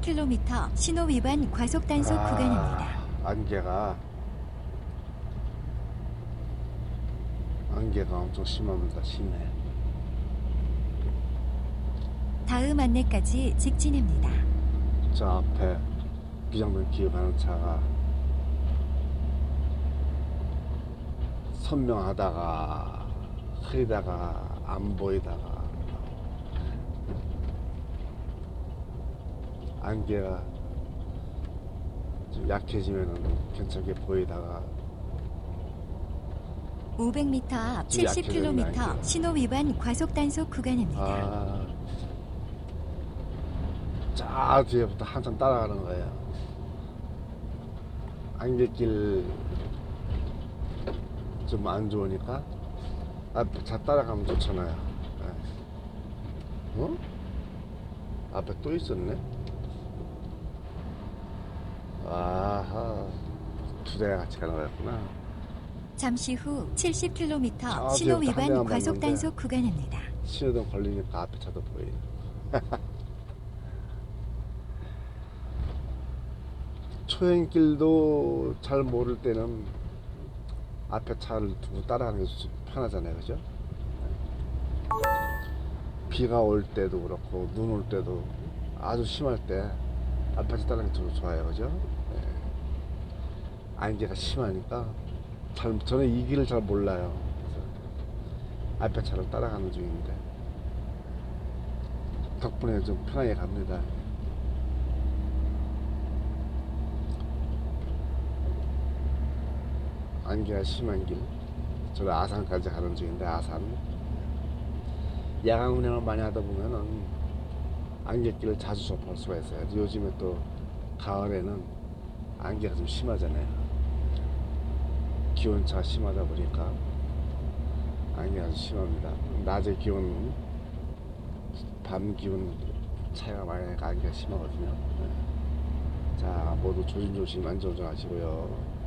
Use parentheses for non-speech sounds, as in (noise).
70km 신호 위반 과속 단속 아, 구간입니다. 안개가 안개가 엄청 심합니다. 심해. 다음 안내까지 직진입니다. 저 앞에 비상등 기어가는 차가 선명하다가 흐리다가 안 보이다가 안개가 좀 약해지면 괜찮게 보이다가 500m 앞이 약해졌네, 70km 안개가. 신호 위반 과속 단속 구간입니다. 아, 저 뒤에부터 한참 따라가는 거예요. 안개길 좀 안 좋으니까 앞에 차 따라가면 좋잖아요. 네. 어? 앞에 또 있었네. 아하, 두 대가 같이 가는 거였구나. 잠시 후 70km 아, 신호 한 위반 대만 과속 봤는데. 단속 구간입니다. 신호등 걸리니까 앞에 차도 보이네. (laughs) 초행길도 잘 모를 때는 앞에 차를 두고 따라가는 게좀 편하잖아요, 그죠? 비가 올 때도 그렇고 눈 올 때도 아주 심할 때 앞에 차 따라가는 게더 좋아요, 그죠? 네. 안개가 심하니까 잘, 저는 이 길을 잘 몰라요. 앞에 차를 따라가는 중인데 덕분에 좀 편하게 갑니다. 안개가 심한 길. 저는 아산까지 가는 중인데 아산. 야간 운행을 많이 하다 보면은 안개길을 자주 접할 수가 있어요. 요즘에 또 가을에는 안개가 좀 심하잖아요. 기온차가 심하다 보니까 안개가 아주 심합니다. 낮에 기온, 밤 기온 차이가 많이 안개가 심하거든요. 네. 자, 모두 조심조심 안전운전 하시고요.